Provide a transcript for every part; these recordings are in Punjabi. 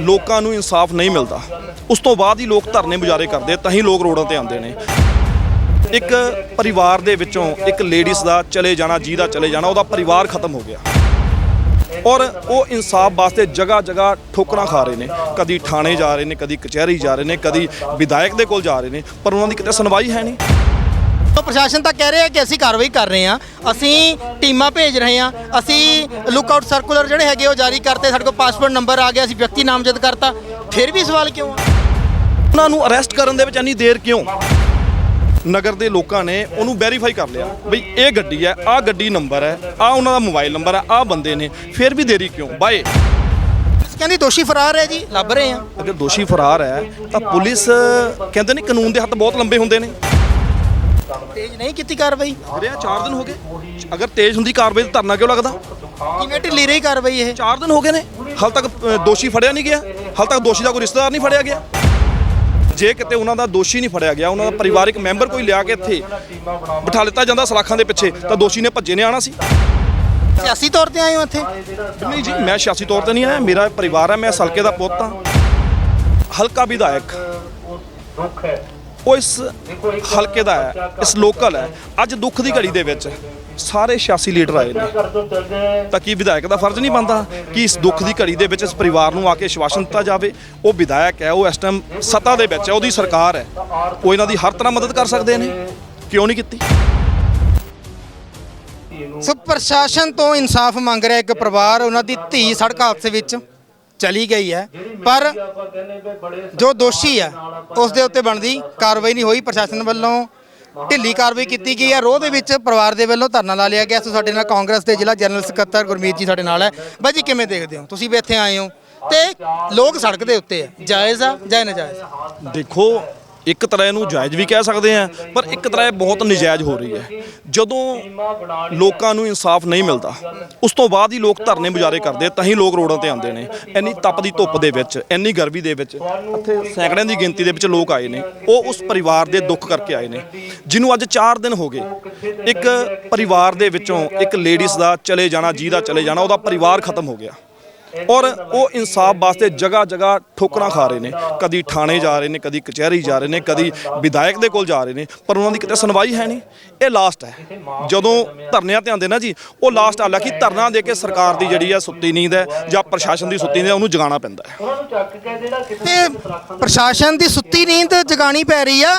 ਲੋਕਾਂ ਨੂੰ ਇਨਸਾਫ ਨਹੀਂ ਮਿਲਦਾ। ਉਸ ਤੋਂ ਬਾਅਦ ਹੀ ਲੋਕ ਧਰਨੇ ਮੁਜ਼ਾਰੇ ਕਰਦੇ ਤਾਂ ਹੀ ਲੋਕ ਰੋਡਾਂ ਤੇ ਆਉਂਦੇ ਨੇ। ਇੱਕ ਪਰਿਵਾਰ ਦੇ ਵਿੱਚੋਂ ਇੱਕ ਲੇਡੀਜ਼ ਦਾ ਚਲੇ ਜਾਣਾ, ਜੀ ਦਾ ਚਲੇ ਜਾਣਾ, ਉਹਦਾ ਪਰਿਵਾਰ ਖਤਮ ਹੋ ਗਿਆ। ਔਰ ਉਹ ਇਨਸਾਫ ਵਾਸਤੇ ਜਗ੍ਹਾ ਜਗ੍ਹਾ ਠੋਕਰਾਂ ਖਾ ਰਹੇ ਨੇ। ਕਦੀ ਥਾਣੇ ਜਾ ਰਹੇ ਨੇ, ਕਦੀ ਕਚਹਿਰੀ ਜਾ ਰਹੇ ਨੇ, ਕਦੀ ਵਿਧਾਇਕ ਦੇ ਕੋਲ ਜਾ ਰਹੇ ਨੇ, ਪਰ ਉਹਨਾਂ ਦੀ ਕਿਤੇ ਸੁਣਵਾਈ ਹੈ ਨਹੀਂ। ਤਾਂ ਪ੍ਰਸ਼ਾਸਨ ਤਾਂ ਕਹਿ ਰਿਹਾ ਕਿ ਅਸੀਂ ਕਾਰਵਾਈ ਕਰ ਰਹੇ ਹਾਂ। ਅਸੀਂ ਟੀਮਾਂ ਭੇਜ ਰਹੇ ਹਾਂ। ਅਸੀਂ ਲੁੱਕਆਊਟ ਸਰਕੂਲਰ ਜਿਹੜੇ ਹੈਗੇ ਉਹ ਜਾਰੀ ਕਰਤੇ। ਸਾਡੇ ਕੋਲ ਪਾਸਪੋਰਟ ਨੰਬਰ ਆ ਗਿਆ। ਅਸੀਂ ਵਿਅਕਤੀ ਨਾਮਜ਼ਦ ਕਰਤਾ। ਫਿਰ ਵੀ ਸਵਾਲ ਕਿਉਂ ਆ? ਉਹਨਾਂ ਨੂੰ ਅਰੈਸਟ ਕਰਨ ਦੇ ਵਿੱਚ ਇੰਨੀ ਦੇਰ ਕਿਉਂ? ਨਗਰ ਦੇ ਲੋਕਾਂ ਨੇ ਉਹਨੂੰ ਵੈਰੀਫਾਈ ਕਰ ਲਿਆ ਬਈ ਇਹ ਗੱਡੀ ਹੈ ਆਹ ਗੱਡੀ ਨੰਬਰ ਹੈ ਆਹ ਉਹਨਾਂ ਦਾ ਮੋਬਾਈਲ ਨੰਬਰ ਹੈ ਆਹ ਬੰਦੇ ਨੇ। ਫਿਰ ਵੀ ਦੇਰੀ ਕਿਉਂ? ਬਾਏ। ਕਹਿੰਦੀ ਦੋਸ਼ੀ ਫਰਾਰ ਹੈ ਜੀ। ਲੱਭ ਰਹੇ ਹਾਂ। ਅਗਰ ਦੋਸ਼ੀ ਫਰਾਰ ਹੈ ਤਾਂ ਪੁਲਿਸ ਕਹਿੰਦੇ ਨੇ ਕਾਨੂੰਨ ਦੇ ਹੱਥ ਬਹੁਤ ਲੰਬੇ ਹੁੰਦੇ ਨੇ। ਤੇਜ ਨਹੀਂ ਕੀਤੀ ਕਾਰਵਾਈ? ਵੀਰੇ 4 ਦਿਨ ਹੋ ਗਏ। ਅਗਰ ਤੇਜ਼ ਹੁੰਦੀ ਕਾਰਵਾਈ ਤਾਂ ਧਰਨਾ ਕਿਉਂ ਲੱਗਦਾ? ਕਿਵੇਂ ਢਿੱਲੀ ਰਹੀ ਕਾਰਵਾਈ ਇਹ? 4 ਦਿਨ ਹੋ ਗਏ ਨੇ। ਹਾਲ ਤੱਕ ਅ, ਦੋਸ਼ੀ ਫੜਿਆ ਨਹੀਂ ਗਿਆ। ਹਾਲ ਤੱਕ ਦੋਸ਼ੀ ਦਾ ਕੋਈ ਰਿਸ਼ਤੇਦਾਰ ਨਹੀਂ ਫੜਿਆ ਗਿਆ। ਜੇ ਕਿਤੇ ਉਹਨਾਂ ਦਾ ਦੋਸ਼ੀ ਨਹੀਂ ਫੜਿਆ ਗਿਆ ਉਹਨਾਂ ਦਾ ਪਰਿਵਾਰਕ ਮੈਂਬਰ ਕੋਈ ਲਿਆ ਕੇ ਇੱਥੇ ਬਿਠਾ ਲਿੱਤਾ ਜਾਂਦਾ ਸਲਾਖਾਂ ਦੇ ਪਿੱਛੇ ਤਾਂ ਦੋਸ਼ੀ ਨੇ ਭੱਜੇ ਨੇ ਆਣਾ ਸੀ। ਸਿਆਸੀ ਤੌਰ ਤੇ ਆਏ ਹੋ ਇੱਥੇ? ਨਹੀਂ ਜੀ ਮੈਂ ਸਿਆਸੀ ਤੌਰ ਤੇ ਨਹੀਂ ਆਇਆ। ਮੇਰਾ ਪਰਿਵਾਰ ਹੈ ਮੈਂ ਇਸ ਹਲਕੇ ਦਾ ਪੁੱਤ ਹਾਂ। ਹਲਕਾ ਵਿਧਾਇਕ। ਉਹ ਇਸ ਹਲਕੇ ਦਾ ਹੈ, ਇਸ ਲੋਕਲ ਹੈ। ਅੱਜ ਦੁੱਖ ਦੀ ਘੜੀ ਦੇ ਵਿੱਚ ਸਾਰੇ ਸਿਆਸੀ ਲੀਡਰ ਆਏ ਨੇ। ਤਾਂ ਕੀ ਵਿਧਾਇਕ ਦਾ ਫਰਜ਼ ਨਹੀਂ ਬਣਦਾ ਕਿ ਇਸ ਦੁੱਖ ਦੀ ਘੜੀ ਦੇ ਵਿੱਚ ਇਸ ਪਰਿਵਾਰ ਨੂੰ ਆ ਕੇ ਸ਼ਵਾਸਨ ਦਿੱਤਾ ਜਾਵੇ? ਉਹ ਵਿਧਾਇਕ ਹੈ, ਉਹ ਇਸ ਟਾਈਮ ਸੱਤਾ ਦੇ ਵਿੱਚ ਹੈ, ਉਹਦੀ ਸਰਕਾਰ ਹੈ। ਉਹ ਇਹਨਾਂ ਦੀ ਹਰ ਤਰ੍ਹਾਂ ਮਦਦ ਕਰ ਸਕਦੇ ਨੇ। ਕਿਉਂ ਨਹੀਂ ਕੀਤੀ? ਸੋ ਪ੍ਰਸ਼ਾਸਨ ਤੋਂ ਇਨਸਾਫ ਮੰਗ ਰਿਹਾ ਇੱਕ ਪਰਿਵਾਰ, ਉਹਨਾਂ ਦੀ ਧੀ ਸੜਕ ਹਾਦਸੇ ਵਿੱਚ। ਚਲੀ ਗਈ ਹੈ। ਪਰ ਜੋ ਦੋਸ਼ੀ ਹੈ ਉਸ ਦੇ ਉੱਤੇ ਬਣਦੀ ਕਾਰਵਾਈ ਨਹੀਂ ਹੋਈ। ਪ੍ਰਸ਼ਾਸਨ ਵੱਲੋਂ ਢਿੱਲੀ ਕਾਰਵਾਈ ਕੀਤੀ ਗਈ ਹੈ। ਰੋਹ ਦੇ ਵਿੱਚ ਪਰਿਵਾਰ ਦੇ ਵੱਲੋਂ ਧਰਨਾ ਲਾ ਲਿਆ ਗਿਆ। ਸੋ ਸਾਡੇ ਨਾਲ ਕਾਂਗਰਸ ਦੇ ਜ਼ਿਲ੍ਹਾ ਜਨਰਲ ਸਕੱਤਰ ਗੁਰਮੀਤ ਜੀ ਸਾਡੇ ਨਾਲ ਹੈ। ਬਾਈ ਜੀ ਕਿਵੇਂ ਦੇਖਦੇ ਹੋ? ਤੁਸੀਂ ਵੀ ਇੱਥੇ ਆਏ ਹੋ ਤੇ ਲੋਕ ਸੜਕ ਦੇ ਉੱਤੇ ਹੈ। ਜਾਇਜ਼ ਆ ਜਾਂ ਨਜਾਇਜ਼? ਦੇਖੋ ਇੱਕ ਤਰ੍ਹਾਂ ਇਹਨੂੰ ਜਾਇਜ਼ ਵੀ ਕਹਿ ਸਕਦੇ ਆ ਪਰ ਇੱਕ ਤਰ੍ਹਾਂ ਇਹ ਬਹੁਤ ਨਜਾਇਜ਼ ਹੋ ਰਹੀ ਹੈ। ਜਦੋਂ ਲੋਕਾਂ ਨੂੰ ਇਨਸਾਫ ਨਹੀਂ ਮਿਲਦਾ, ਉਸ ਤੋਂ ਬਾਅਦ ਹੀ ਲੋਕ ਧਰਨੇ ਮੁਜ਼ਾਰੇ ਕਰਦੇ ਤਾਂ ਹੀ ਲੋਕ ਰੋਡਾਂ ਤੇ ਆਉਂਦੇ ਨੇ। ਇੰਨੀ ਤਪਦੀ ਧੁੱਪ ਦੇ ਵਿੱਚ, ਇੰਨੀ ਗਰਮੀ ਦੇ ਵਿੱਚ, ਇੱਥੇ ਸੈਂਕੜਿਆਂ ਦੀ ਗਿਣਤੀ ਦੇ ਵਿੱਚ ਲੋਕ ਆਏ ਨੇ। ਉਹ ਉਸ ਪਰਿਵਾਰ ਦੇ ਦੁੱਖ ਕਰਕੇ ਆਏ ਨੇ। ਜਿਹਨੂੰ ਅੱਜ 4 ਦਿਨ ਹੋ ਗਏ, ਇੱਕ ਪਰਿਵਾਰ ਦੇ ਵਿੱਚੋਂ ਇੱਕ ਲੇਡੀਜ਼ ਦਾ ਚਲੇ ਜਾਣਾ, ਜੀ ਦਾ ਚਲੇ ਜਾਣਾ, ਉਹਦਾ ਪਰਿਵਾਰ ਖਤਮ ਹੋ ਗਿਆ। ਔਰ ਉਹ ਇਨਸਾਫ ਵਾਸਤੇ ਜਗ੍ਹਾ ਜਗ੍ਹਾ ਠੋਕਰਾਂ ਖਾ ਰਹੇ ਨੇ। ਕਦੀ ਥਾਣੇ ਜਾ ਰਹੇ ਨੇ ਕਦੀ ਕਚਹਿਰੀ ਜਾ ਰਹੇ ਨੇ ਕਦੀ ਵਿਧਾਇਕ ਦੇ ਕੋਲ ਜਾ ਰਹੇ ਨੇ ਪਰ ਉਹਨਾਂ ਦੀ ਕਿਤੇ ਸੁਣਵਾਈ ਹੈ ਨਹੀਂ। ਇਹ ਲਾਸਟ ਹੈ। ਜਦੋਂ ਧਰਨਿਆਂ ਤੇ ਆਉਂਦੇ ਨਾ ਜੀ ਉਹ ਲਾਸਟ ਹਾਲਾ ਕਿ ਧਰਨਾ ਦੇ ਕੇ ਸਰਕਾਰ ਦੀ ਜਿਹੜੀ ਹੈ ਸੁੱਤੀ ਨੀਂਦ ਹੈ ਜਾਂ ਪ੍ਰਸ਼ਾਸਨ ਦੀ ਸੁੱਤੀ ਨੀਂਦ ਹੈ ਉਹਨੂੰ ਜਗਾਉਣਾ ਪੈਂਦਾ ਹੈ। ਤੇ ਪ੍ਰਸ਼ਾਸਨ ਦੀ ਸੁੱਤੀ ਨੀਂਦ ਜਗਾਣੀ ਪੈ ਰਹੀ ਆ।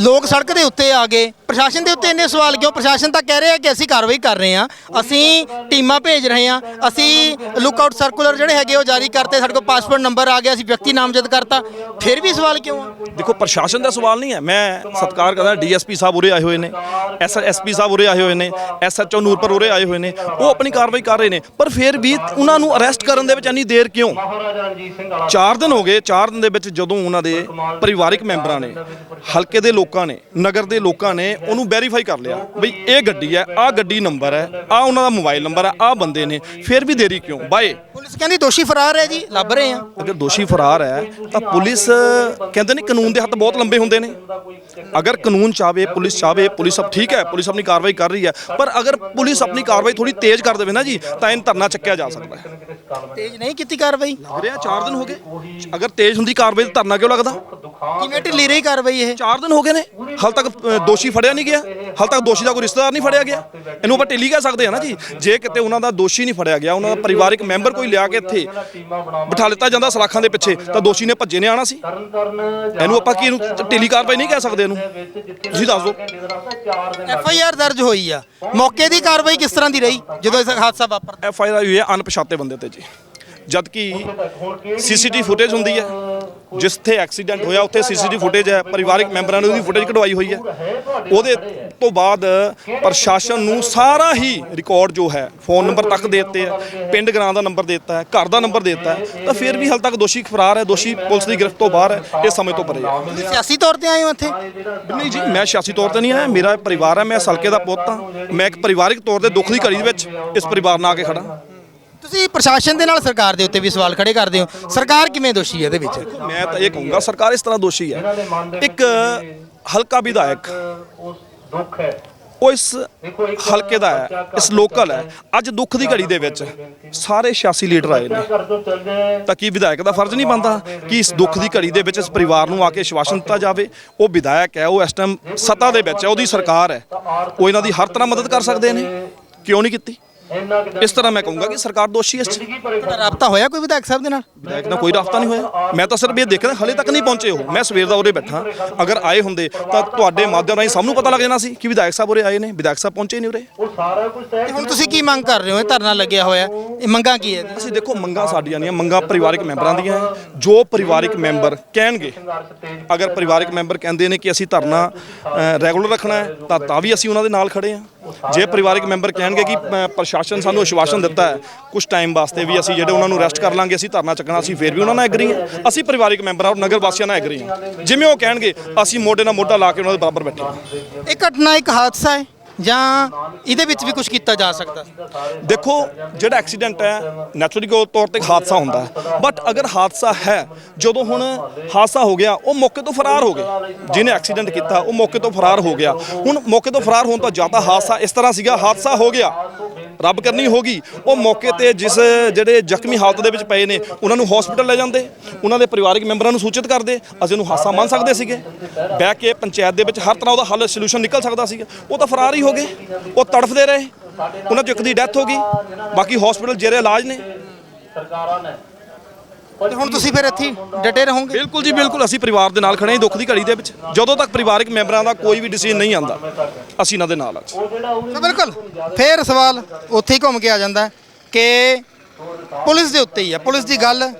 ਲੋਕ ਸੜਕ ਦੇ ਉੱਤੇ ਆ ਗਏ। ਪ੍ਰਸ਼ਾਸਨ ਦੇ ਉੱਤੇ ਇੰਨੇ ਸਵਾਲ ਕਿਉਂ? ਪ੍ਰਸ਼ਾਸਨ ਤਾਂ ਕਹਿ ਰਿਹਾ ਕਿ ਅਸੀਂ ਕਾਰਵਾਈ ਕਰ ਰਹੇ ਹਾਂ। ਅਸੀਂ ਟੀਮਾਂ ਭੇਜ ਰਹੇ ਹਾਂ। ਅਸੀਂ ਲੁੱਕਆਊਟ ਸਰਕੂਲਰ ਜਿਹੜੇ ਹੈਗੇ ਉਹ ਜਾਰੀ ਕਰਤੇ, ਸਾਡੇ ਕੋਲ ਪਾਸਪੋਰਟ ਨੰਬਰ ਆ ਗਿਆ, ਅਸੀਂ ਵਿਅਕਤੀ ਨਾਮਜ਼ਦ ਕਰਤਾ, ਫਿਰ ਵੀ ਸਵਾਲ ਕਿਉਂ ਆ? ਦੇਖੋ, ਪ੍ਰਸ਼ਾਸਨ ਦਾ ਸਵਾਲ ਨਹੀਂ ਹੈ। ਮੈਂ ਸਤਿਕਾਰ ਕਰਦਾ, ਡੀਐਸਪੀ ਸਾਹਿਬ ਉਰੇ ਆਏ ਹੋਏ ਨੇ, ਐਸਐਸਪੀ ਸਾਹਿਬ ਉਰੇ ਆਏ ਹੋਏ ਨੇ, ਐਸਐਚਓ ਨੂਰਪੁਰ ਉਰੇ ਆਏ ਹੋਏ ਨੇ, ਉਹ ਆਪਣੀ ਕਾਰਵਾਈ ਕਰ ਰਹੇ ਨੇ। ਪਰ ਫਿਰ ਵੀ ਉਹਨਾਂ ਨੂੰ ਅਰੈਸਟ ਕਰਨ ਦੇ ਵਿੱਚ ਇੰਨੀ ਦੇਰ ਕਿਉਂ? 4 ਦਿਨ ਹੋ ਗਏ 4 ਦਿਨ ਦੇ ਵਿੱਚ ਜਦੋਂ ਉਹਨਾਂ ਦੇ ਪਰਿਵਾਰਿਕ ਮੈਂਬਰਾਂ ਨੇ, ਹਲਕੇ ਦੇ ਲੋਕਾਂ ਨੇ, ਨਗਰ ਦੇ ਲੋਕਾਂ ਨੇ ਉਹਨੂੰ ਵੈਰੀਫਾਈ ਕਰ ਲਿਆ ਬਈ ਇਹ ਗੱਡੀ ਹੈ, ਆਹ ਗੱਡੀ ਨੰਬਰ ਹੈ, ਆਹ ਉਹਨਾਂ ਦਾ ਮੋਬਾਈਲ ਨੰਬਰ ਹੈ, ਆਹ ਬੰਦੇ ਨੇ, ਫਿਰ ਵੀ ਦੇਰੀ ਕਿਉਂ? ਬਾਏ। ਪੁਲਿਸ ਕਹਿੰਦੀ ਦੋਸ਼ੀ ਫਰਾਰ ਹੈ ਜੀ। ਲੱਭ ਰਹੇ ਹਾਂ ਅਗਰ ਦੋਸ਼ੀ ਫਰਾਰ ਹੈ ਤਾਂ ਪੁਲਿਸ ਕਹਿੰਦੇ ਨੇ ਕਾਨੂੰਨ ਦੇ ਹੱਥ ਬਹੁਤ ਲੰਬੇ ਹੁੰਦੇ ਨੇ। ਅਗਰ ਕਾਨੂੰਨ ਚਾਵੇ ਪੁਲਿਸ ਚਾਵੇ ਪੁਲਿਸ ਸਭ ਠੀਕ ਹੈ ਪੁਲਿਸ ਆਪਣੀ ਕਾਰਵਾਈ ਕਰ ਰਹੀ ਹੈ। ਪਰ ਅਗਰ ਪੁਲਿਸ ਆਪਣੀ ਕਾਰਵਾਈ ਥੋੜੀ ਤੇਜ਼ ਕਰ ਦੇਵੇ ਨਾ ਜੀ ਤਾਂ ਇਹ ਧਰਨਾ ਚੱਕਿਆ ਜਾ ਸਕਦਾ ਹੈ। ਤੇਜ ਨਹੀਂ ਕੀਤੀ ਕਾਰਵਾਈ? ਵੀਰੇ 4 ਦਿਨ ਹੋ ਗਏ। ਅਗਰ ਤੇਜ਼ ਹੁੰਦੀ ਕਾਰਵਾਈ ਤਾਂ ਧਰਨਾ ਕਿਉਂ ਲੱਗਦਾ? ਕਿਵੇਂ ਢਿੱਲੀ ਰਹੀ ਕਾਰਵਾਈ ਇਹ? 4 ਦਿਨ ਹੋ ਗਏ ਨੇ। ਹਾਲ ਤੱਕ ਦੋਸ਼ੀ ਫੜਿਆ ਨਹੀਂ ਗਿਆ। ਹਾਲ ਤੱਕ ਦੋਸ਼ੀ ਦਾ ਕੋਈ ਰਿਸ਼ਤੇਦਾਰ ਨਹੀਂ ਫੜਿਆ ਗਿਆ। ਇਹਨੂੰ ਆਪਾਂ ਢਿੱਲੀ ਕਹਿ ਸਕਦੇ ਹਾਂ ਨਾ ਜੀ। ਜੇ ਕਿਤੇ ਉਹਨਾਂ ਦਾ ਦੋਸ਼ੀ ਨਹੀਂ ਫੜਿਆ ਗਿਆ ਉਹਨਾਂ ਦਾ ਪਰਿਵਾਰਕ ਮੈਂਬਰ ਕੋਈ ਲਿਆ ਕੇ ਇੱਥੇ। ਬਿਠਾ ਲਿੱਤਾ ਜਾਂਦਾ ਸਲਾਖਾਂ ਦੇ ਪਿੱਛੇ। ਤਾਂ ਦੋਸ਼ੀ ਨੇ ਭੱਜੇ ਨੇ ਆਣਾ ਸੀ। ਇਹਨੂੰ ਆਪਾਂ ਕੀ ਇਹਨੂੰ ਢਿੱਲੀ ਕਾਰਵਾਈ ਨਹੀਂ ਕਹਿ ਸਕਦੇ ਇਹਨੂੰ। ਤੁਸੀਂ ਦੱਸ ਦਿਓ। ਐਫ ਆਈ ਆਰ ਦਰਜ ਹੋਈ ਆ। ਮੌਕੇ ਦੀ ਕਾਰਵਾਈ ਕਿਸ ਤਰ੍ਹਾਂ ਦੀ ਰਹੀ ਜਦੋਂ ਇਹ ਹਾਦਸਾ ਵਾਪਰਦਾ ਐਫ ਆਈ ਆਰ ਹੋਈ ਹੈ ਅਣਪਛਾਤੇ ਬੰਦੇ ਤੇ ਜੀ। ਜਦ ਕਿ ਸੀਸੀਟੀਵੀ ਫੁਟੇਜ ਹੁੰਦੀ ਹੈ। ਜਿੱਥੇ ਐਕਸੀਡੈਂਟ ਹੋਇਆ ਉੱਥੇ ਸੀਸੀਟੀਵੀ ਫੁਟੇਜ ਹੈ ਪਰਿਵਾਰਕ ਮੈਂਬਰਾਂ ਨੇ ਉਹਦੀ ਫੁਟੇਜ ਕਢਵਾਈ ਹੋਈ ਹੈ। ਉਹਦੇ ਤੋਂ ਬਾਅਦ ਪ੍ਰਸ਼ਾਸਨ ਨੂੰ ਸਾਰਾ ਹੀ ਰਿਕਾਰਡ ਜੋ ਹੈ ਫੋਨ ਨੰਬਰ ਤੱਕ ਦੇ ਦਿੱਤੇ ਆ ਪਿੰਡ ਗ੍ਰਾਂ ਦਾ ਨੰਬਰ ਦੇ ਦਿੱਤਾ ਹੈ ਘਰ ਦਾ ਨੰਬਰ ਦਿੱਤਾ ਹੈ ਤਾਂ ਫਿਰ ਵੀ ਹਾਲ ਤੱਕ ਦੋਸ਼ੀ ਫਰਾਰ ਹੈ ਦੋਸ਼ੀ ਪੁਲਿਸ ਦੀ ਗ੍ਰਿਫਤ ਤੋਂ ਬਾਹਰ ਹੈ ਇਹ ਸਮੇਂ ਤੋਂ ਪਰੇ ਹੈ। ਸਿਆਸੀ ਤੌਰ ਤੇ ਆਏ ਹੋ ਇੱਥੇ? ਨਹੀਂ ਜੀ ਮੈਂ ਸਿਆਸੀ ਤੌਰ ਤੇ ਨਹੀਂ ਆਇਆ ਮੇਰਾ ਪਰਿਵਾਰ ਹੈ ਮੈਂ ਇਸ ਹਲਕੇ ਦਾ ਪੁੱਤ ਹਾਂ। ਮੈਂ ਇੱਕ ਪਰਿਵਾਰਿਕ ਤੌਰ ਤੇ ਦੁੱਖ ਦੀ ਘੜੀ ਦੇ ਵਿੱਚ ਇਸ ਪਰਿਵਾਰ ਨਾਲ ਆ ਕੇ ਖੜਾ ਤੁਸੀਂ ਪ੍ਰਸ਼ਾਸਨ ਦੇ ਨਾਲ ਸਰਕਾਰ ਦੇ ਉੱਤੇ ਵੀ ਸਵਾਲ ਖੜੇ ਕਰਦੇ ਹੋ? ਸਰਕਾਰ ਕਿਵੇਂ ਦੋਸ਼ੀ ਹੈ ਇਹਦੇ ਵਿੱਚ? ਮੈਂ ਤਾਂ ਇਹ ਕਹੂੰਗਾ, ਸਰਕਾਰ ਇਸ ਤਰ੍ਹਾਂ ਦੋਸ਼ੀ ਹੈ। ਇੱਕ ਹਲਕਾ ਵਿਧਾਇਕ, ਉਹ ਇਸ ਹਲਕੇ ਦਾ ਹੈ, ਇਸ ਲੋਕਲ ਹੈ। ਅੱਜ ਦੁੱਖ ਦੀ ਘੜੀ ਦੇ ਵਿੱਚ ਸਾਰੇ 86 ਲੀਡਰ ਆਏ ਨੇ। ਤਾਂ ਕੀ ਵਿਧਾਇਕ ਦਾ ਫਰਜ਼ ਨਹੀਂ ਬਣਦਾ ਕਿ ਇਸ ਦੁੱਖ ਦੀ ਘੜੀ ਦੇ ਵਿੱਚ ਇਸ ਪਰਿਵਾਰ ਨੂੰ ਆ ਕੇ ਸ਼ਵਾਸਨ ਦਿੱਤਾ ਜਾਵੇ? ਉਹ ਵਿਧਾਇਕ ਹੈ, ਉਹ ਇਸ ਟਾਈਮ ਸੱਤਾ ਦੇ ਵਿੱਚ ਹੈ, ਉਹਦੀ ਸਰਕਾਰ ਹੈ। ਉਹ ਇਹਨਾਂ ਦੀ ਹਰ ਤਰ੍ਹਾਂ ਮਦਦ ਕਰ ਸਕਦੇ ਨੇ। ਕਿਉਂ ਨਹੀਂ ਕੀਤੀ? ਇਸ ਤਰ੍ਹਾਂ ਮੈਂ ਕਹੂੰਗਾ ਕਿ ਸਰਕਾਰ ਦੋਸ਼ੀ ਹੈ ਇਸ 'ਚ? ਤੁਹਾਡਾ ਰਾਬਤਾ ਹੋਇਆ ਕੋਈ ਵਿਧਾਇਕ ਸਾਹਿਬ ਦੇ ਨਾਲ? ਵਿਧਾਇਕ ਨਾਲ ਕੋਈ ਰਫਤਾ ਨਹੀਂ ਹੋਇਆ। ਮੈਂ ਤਾਂ ਸਿਰਫ ਇਹ ਦੇਖਦਾ ਹਲੇ ਤੱਕ ਨਹੀਂ ਪਹੁੰਚੇ ਉਹ। ਮੈਂ ਸਵੇਰ ਦਾ ਉਰੇ ਬੈਠਾ। ਅਗਰ ਆਏ ਹੁੰਦੇ ਤਾਂ ਤੁਹਾਡੇ ਮਾਧਿਅਮ ਰਾਹੀਂ ਸਭ ਨੂੰ ਪਤਾ ਲੱਗ ਜਾਣਾ ਸੀ ਕਿ ਵਿਧਾਇਕ ਸਾਹਿਬ ਉਰੇ ਆਏ ਨੇ। ਵਿਧਾਇਕ ਸਾਹਿਬ ਪਹੁੰਚੇ ਨਹੀਂ ਉਰੇ। ਤੇ ਹੁਣ ਤੁਸੀਂ ਕੀ ਮੰਗ ਕਰ ਰਹੇ ਹੋ? ਇਹ ਧਰਨਾ ਲੱਗਿਆ ਹੋਇਆ। ਇਹ ਮੰਗਾਂ ਕੀ ਹੈ? ਇਹਦੀ? ਅਸੀਂ ਦੇਖੋ ਮੰਗਾਂ ਸਾਡੀਆਂ ਨਹੀਂ ਮੰਗਾਂ ਪਰਿਵਾਰਕ ਮੈਂਬਰਾਂ ਦੀਆਂ ਹੈ। ਜੋ ਪਰਿਵਾਰਕ ਮੈਂਬਰ ਕਹਿਣਗੇ ਅਗਰ ਪਰਿਵਾਰਕ ਮੈਂਬਰ ਕਹਿੰਦੇ ਨੇ ਕਿ ਅਸੀਂ ਧਰਨਾ ਰੈਗੂਲਰ ਰੱਖਣਾ ਹੈ ਤਾਂ ਤਾਂ ਵੀ ਅਸੀਂ ਉਹਨਾਂ ਦੇ ਨਾਲ ਖੜੇ ਹਾਂ। ਜੇ ਪਰਿਵਾਰਕ ਮੈਂਬਰ ਕਹਿਣਗੇ ਕਿ ਪ੍ਰਸ਼ਾਸਨ ਸਾਨੂੰ ਆਸ਼ਵਾਸਨ ਦਿੱਤਾ ਹੈ ਕੁਝ ਟਾਈਮ ਵਾਸਤੇ ਵੀ ਅਸੀਂ ਜਿਹੜੇ ਉਹਨਾਂ ਨੂੰ ਅਰੈਸਟ ਕਰ ਲਾਂਗੇ ਅਸੀਂ ਧਰਨਾ ਚੱਕਣਾ ਅਸੀਂ ਫੇਰ ਵੀ ਉਹਨਾਂ ਨਾਲ ਐਗਰੀ ਹਾਂ। ਅਸੀਂ ਪਰਿਵਾਰਕ ਮੈਂਬਰਾਂ ਔਰ ਨਗਰ ਵਾਸੀਆਂ ਨਾਲ ਐਗਰੀ ਹਾਂ। ਜਿਵੇਂ ਉਹ ਕਹਿਣਗੇ ਅਸੀਂ ਮੋਢੇ ਨਾਲ ਮੋਢਾ ਲਾ ਕੇ ਉਹਨਾਂ ਦੇ ਬਰਾਬਰ ਬੈਠੇ ਹਾਂ। ਇਹ ਘਟਨਾ ਇੱਕ ਹਾਦਸਾ ਹੈ ਜਾਂ ਇਹਦੇ ਵਿੱਚ ਵੀ ਕੁਝ ਕੀਤਾ ਜਾ ਸਕਦਾ? ਦੇਖੋ ਜਿਹੜਾ ਐਕਸੀਡੈਂਟ ਹੈ ਨੈਚੁਰਲੀ ਤੌਰ ਤੇ ਹਾਦਸਾ ਹੁੰਦਾ ਹੈ। ਬਟ ਅਗਰ ਹਾਦਸਾ ਹੈ ਜਦੋਂ ਹੁਣ ਹਾਦਸਾ ਹੋ ਗਿਆ ਉਹ ਮੌਕੇ ਤੋਂ ਫਰਾਰ ਹੋ ਗਏ। ਜਿਹਨੇ ਐਕਸੀਡੈਂਟ ਕੀਤਾ ਉਹ ਮੌਕੇ ਤੋਂ ਫਰਾਰ ਹੋ ਗਿਆ। ਹੁਣ ਮੌਕੇ ਤੋਂ ਫਰਾਰ ਹੋਣ ਤੋਂ ਜ਼ਿਆਦਾ ਹਾਦਸਾ ਇਸ ਤਰ੍ਹਾਂ ਸੀਗਾ ਹਾਦਸਾ ਹੋ ਗਿਆ। ਰੱਬ ਕਰਨੀ ਹੋਗੀ। ਉਹ ਮੌਕੇ ਤੇ ਜਿਸ ਜਿਹੜੇ ਜ਼ਖਮੀ ਹਾਲਤ ਦੇ ਵਿੱਚ ਪਏ ਨੇ, ਉਹਨਾਂ ਨੂੰ ਹਸਪੀਟਲ ਲੈ ਜਾਂਦੇ, ਉਹਨਾਂ ਦੇ ਪਰਿਵਾਰਕ ਮੈਂਬਰਾਂ ਨੂੰ ਸੂਚਿਤ ਕਰਦੇ, ਅਸੀਂ ਉਹਨੂੰ ਹਾਸਾ ਮੰਨ ਸਕਦੇ ਸੀਗੇ। ਬਹਿ ਕੇ ਪੰਚਾਇਤ ਦੇ ਵਿੱਚ ਹਰ ਤਰ੍ਹਾਂ ਉਹਦਾ ਹੱਲ ਸੋਲੂਸ਼ਨ ਨਿਕਲ ਸਕਦਾ ਸੀਗਾ। ਉਹ ਤਾਂ ਫਰਾਰ ਹੀ ਹੋ ਗਏ। ਉਹ ਤੜਫਦੇ ਰਹੇ। ਉਹਨਾਂ ਚੋਂ ਇੱਕ ਦੀ ਡੈਥ ਹੋ ਗਈ। ਬਾਕੀ ਹਸਪੀਟਲ ਜਿਹੜੇ ਇਲਾਜ ਨੇ ਤੇ ਹੁਣ ਤੁਸੀਂ ਫਿਰ ਇੱਥੇ ਹੀ ਡਟੇ ਰਹੋਗੇ? ਬਿਲਕੁਲ ਜੀ ਬਿਲਕੁਲ। ਅਸੀਂ ਪਰਿਵਾਰ ਦੇ ਨਾਲ ਖੜੇ ਹਾਂ ਦੁੱਖ ਦੀ ਘੜੀ ਦੇ ਵਿੱਚ। ਜਦੋਂ ਤੱਕ ਪਰਿਵਾਰਕ ਮੈਂਬਰਾਂ ਦਾ ਕੋਈ ਵੀ ਡਿਸੀਜਨ ਨਹੀਂ ਆਂਦਾ ਅਸੀਂ ਇਹਨਾਂ ਦੇ ਨਾਲ ਆ ਤਾਂ ਬਿਲਕੁਲ। ਫੇਰ ਸਵਾਲ ਉੱਥੇ ਹੀ ਘੁੰਮ ਕੇ ਆ ਜਾਂਦਾ ਹੈ ਕਿ ਪੁਲਿਸ ਦੇ ਉੱਤੇ ਹੀ ਆ। ਪੁਲਿਸ ਦੀ ਗੱਲ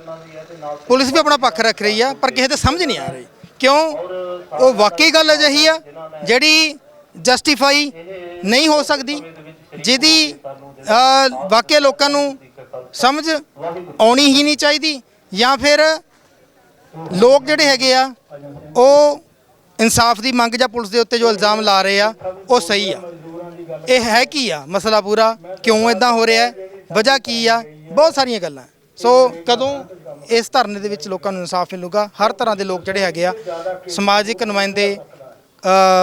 ਪੁਲਿਸ ਵੀ ਆਪਣਾ ਪੱਖ ਰੱਖ ਰਹੀ ਆ ਪਰ ਕਿਸੇ ਤੇ ਸਮਝ ਨਹੀਂ ਆ ਰਹੀ। ਕਿਉਂ? ਉਹ ਵਾਕਈ ਗੱਲ ਅਜਿਹੀ ਆ ਜਿਹੜੀ ਜਸਟੀਫਾਈ ਨਹੀਂ ਹੋ ਸਕਦੀ ਜਿਹਦੀ ਅਹ, ਵਾਕਈ ਲੋਕਾਂ ਨੂੰ ਸਮਝ ਆਉਣੀ ਹੀ ਨਹੀਂ ਚਾਹੀਦੀ। ਜਾਂ ਫਿਰ ਲੋਕ ਜਿਹੜੇ ਹੈਗੇ ਆ, ਉਹ ਇਨਸਾਫ ਦੀ ਮੰਗ ਜਾਂ ਪੁਲਿਸ ਦੇ ਉੱਤੇ ਜੋ ਇਲਜ਼ਾਮ ਲਾ ਰਹੇ ਆ, ਉਹ ਸਹੀ ਆ। ਇਹ ਹੈ ਕੀ ਆ ਮਸਲਾ ਪੂਰਾ? ਕਿਉਂ ਇਦਾਂ ਹੋ ਰਿਹਾ ਹੈ? ਵਜ੍ਹਾ ਕੀ ਆ? ਬਹੁਤ ਸਾਰੀਆਂ ਗੱਲਾਂ। ਸੋ ਕਦੋਂ ਇਸ ਧਰਨੇ ਦੇ ਵਿੱਚ ਲੋਕਾਂ ਨੂੰ ਇਨਸਾਫ ਮਿਲੂਗਾ? ਹਰ ਤਰ੍ਹਾਂ ਦੇ ਲੋਕ ਜਿਹੜੇ ਹੈਗੇ ਆ, ਸਮਾਜਿਕ ਨੁਮਾਇੰਦੇ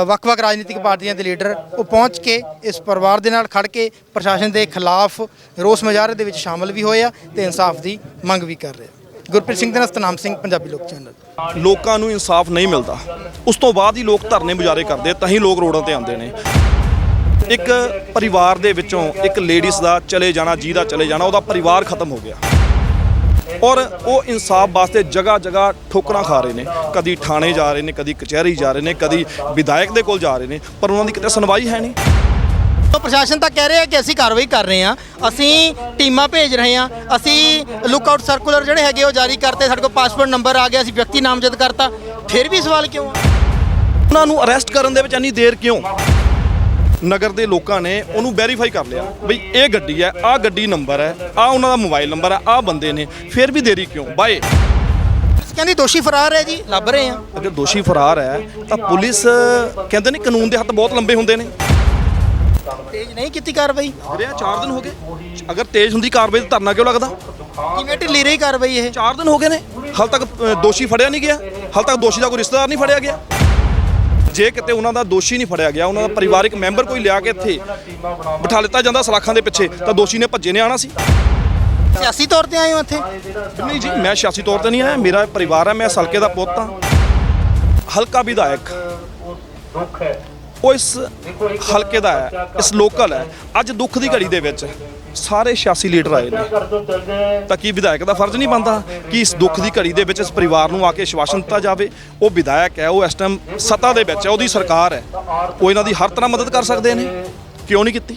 ਵੱਖ-ਵੱਖ ਰਾਜਨੀਤਿਕ ਪਾਰਟੀਆਂ ਦੇ ਲੀਡਰ, ਉਹ ਪਹੁੰਚ ਕੇ ਇਸ ਪਰਿਵਾਰ ਦੇ ਨਾਲ ਖੜ ਕੇ ਪ੍ਰਸ਼ਾਸਨ ਦੇ ਖਿਲਾਫ ਰੋਸ ਮੁਜ਼ਾਹਰੇ ਦੇ ਵਿੱਚ ਸ਼ਾਮਲ ਵੀ ਹੋਏ ਆ ਤੇ ਇਨਸਾਫ ਦੀ ਮੰਗ ਵੀ ਕਰ ਰਹੇ ਆ। ਗੁਰਪ੍ਰੀਤ ਸਿੰਘ ਦੇ ਨਾਲ ਸਤਨਾਮ ਸਿੰਘ, ਪੰਜਾਬੀ ਲੋਕ ਚੈਨਲ। ਲੋਕਾਂ ਨੂੰ ਇਨਸਾਫ ਨਹੀਂ ਮਿਲਦਾ। ਉਸ ਤੋਂ ਬਾਅਦ ਹੀ ਲੋਕ ਧਰਨੇ ਮੁਜ਼ਾਹਰੇ ਕਰਦੇ, ਤਾਂ ਹੀ ਲੋਕ ਰੋਡਾਂ ਤੇ ਆਉਂਦੇ ਨੇ। ਇੱਕ ਪਰਿਵਾਰ ਦੇ ਵਿੱਚੋਂ ਇੱਕ ਲੇਡੀਜ਼ ਦਾ ਚਲੇ ਜਾਣਾ, ਜੀ ਦਾ ਚਲੇ ਜਾਣਾ, ਉਹਦਾ ਪਰਿਵਾਰ ਖਤਮ ਹੋ ਗਿਆ। ਔਰ ਉਹ ਇਨਸਾਫ ਵਾਸਤੇ ਜਗ੍ਹਾ ਜਗ੍ਹਾ ਠੋਕਰਾਂ ਖਾ ਰਹੇ ਨੇ। ਕਦੀ ਥਾਣੇ ਜਾ ਰਹੇ ਨੇ, ਕਦੀ ਕਚਹਿਰੀ ਜਾ ਰਹੇ ਨੇ, ਕਦੀ ਵਿਧਾਇਕ ਦੇ ਕੋਲ ਜਾ ਰਹੇ ਨੇ, ਪਰ ਉਹਨਾਂ ਦੀ ਕਿਤੇ ਸੁਣਵਾਈ ਹੈ ਨਹੀਂ। ਪ੍ਰਸ਼ਾਸਨ ਤਾਂ ਕਹਿ ਰਿਹਾ ਕਿ ਅਸੀਂ ਕਾਰਵਾਈ ਕਰ ਰਹੇ ਹਾਂ। ਅਸੀਂ ਟੀਮਾਂ ਭੇਜ ਰਹੇ ਹਾਂ। ਅਸੀਂ ਲੁੱਕਆਊਟ ਸਰਕੂਲਰ ਜਿਹੜੇ ਹੈਗੇ ਉਹ ਜਾਰੀ ਕਰਤੇ। ਸਾਡੇ ਕੋਲ ਪਾਸਪੋਰਟ ਨੰਬਰ ਆ ਗਿਆ ਅਸੀਂ ਵਿਅਕਤੀ ਨਾਮਜ਼ਦ ਕਰਤਾ। ਫਿਰ ਵੀ ਸਵਾਲ ਕਿਉਂ ਆ? ਉਹਨਾਂ ਨੂੰ ਅਰੈਸਟ ਕਰਨ ਦੇ ਵਿੱਚ ਇੰਨੀ ਦੇਰ ਕਿਉਂ? ਨਗਰ ਦੇ ਲੋਕਾਂ ਨੇ ਉਹਨੂੰ ਵੈਰੀਫਾਈ ਕਰ ਲਿਆ ਬਈ ਇਹ ਗੱਡੀ ਹੈ ਆਹ ਗੱਡੀ ਨੰਬਰ ਹੈ ਆਹ ਉਹਨਾਂ ਦਾ ਮੋਬਾਈਲ ਨੰਬਰ ਹੈ ਆਹ ਬੰਦੇ ਨੇ। ਫਿਰ ਵੀ ਦੇਰੀ ਕਿਉਂ? ਬਾਏ। ਕਹਿੰਦੀ ਦੋਸ਼ੀ ਫਰਾਰ ਹੈ ਜੀ ਲੱਭ ਰਹੇ ਹਾਂ। ਅਗਰ ਦੋਸ਼ੀ ਫਰਾਰ ਹੈ ਤਾਂ ਪੁਲਿਸ ਕਹਿੰਦੇ ਨੇ ਕਾਨੂੰਨ ਦੇ ਹੱਥ ਬਹੁਤ ਲੰਬੇ ਹੁੰਦੇ ਨੇ। ਤੇਜ ਨਹੀਂ ਕੀਤੀ ਕਾਰਵਾਈ? ਵੀਰੇ 4 ਦਿਨ ਹੋ ਗਏ। ਅਗਰ ਤੇਜ਼ ਹੁੰਦੀ ਕਾਰਵਾਈ ਤਾਂ ਧਰਨਾ ਕਿਉਂ ਲੱਗਦਾ? ਕਿਵੇਂ ਢਿੱਲੀ ਰਹੀ ਕਾਰਵਾਈ ਇਹ? 4 ਦਿਨ ਹੋ ਗਏ ਨੇ। ਹਾਲ ਤੱਕ ਦੋਸ਼ੀ ਫੜਿਆ ਨਹੀਂ ਗਿਆ। ਹਾਲ ਤੱਕ ਦੋਸ਼ੀ ਦਾ ਕੋਈ ਰਿਸ਼ਤੇਦਾਰ ਨਹੀਂ ਫੜਿਆ ਗਿਆ। ਜੇ ਕਿਤੇ ਉਹਨਾਂ ਦਾ ਦੋਸ਼ੀ ਨਹੀਂ ਫੜਿਆ ਗਿਆ ਉਹਨਾਂ ਦਾ ਪਰਿਵਾਰਕ ਮੈਂਬਰ ਕੋਈ ਲਿਆ ਕੇ ਇੱਥੇ ਬਿਠਾ ਲਿੱਤਾ ਜਾਂਦਾ ਸਲਾਖਾਂ ਦੇ ਪਿੱਛੇ ਤਾਂ ਦੋਸ਼ੀ ਨੇ ਭੱਜੇ ਨੇ ਆਣਾ ਸੀ। ਸਿਆਸੀ ਤੌਰ ਤੇ ਆਏ ਹੋ ਇੱਥੇ? ਨਹੀਂ ਜੀ ਮੈਂ ਸਿਆਸੀ ਤੌਰ ਤੇ ਨਹੀਂ ਆਇਆ। ਮੇਰਾ ਪਰਿਵਾਰ ਹੈ ਮੈਂ ਇਸ ਹਲਕੇ ਦਾ ਪੁੱਤ ਹਾਂ। ਹਲਕਾ ਵਿਧਾਇਕ। ਉਹ ਇਸ ਹਲਕੇ ਦਾ ਹੈ, ਇਸ ਲੋਕਲ ਹੈ। ਅੱਜ ਦੁੱਖ ਦੀ ਘੜੀ ਦੇ ਵਿੱਚ ਸਾਰੇ 86 ਲੀਡਰ ਆਏ ਨੇ। ਤਾਂ ਕੀ ਵਿਧਾਇਕ ਦਾ ਫਰਜ਼ ਨਹੀਂ ਬਣਦਾ ਕਿ ਇਸ ਦੁੱਖ ਦੀ ਘੜੀ ਦੇ ਵਿੱਚ ਇਸ ਪਰਿਵਾਰ ਨੂੰ ਆ ਕੇ ਸ਼ਵਾਸਨ ਦਿੱਤਾ ਜਾਵੇ? ਉਹ ਵਿਧਾਇਕ ਹੈ, ਉਹ ਇਸ ਟਾਈਮ ਸੱਤਾ ਦੇ ਵਿੱਚ ਹੈ, ਉਹਦੀ ਸਰਕਾਰ ਹੈ। ਉਹ ਇਹਨਾਂ ਦੀ ਹਰ ਤਰ੍ਹਾਂ ਮਦਦ ਕਰ ਸਕਦੇ ਨੇ। ਕਿਉਂ ਨਹੀਂ ਕੀਤੀ?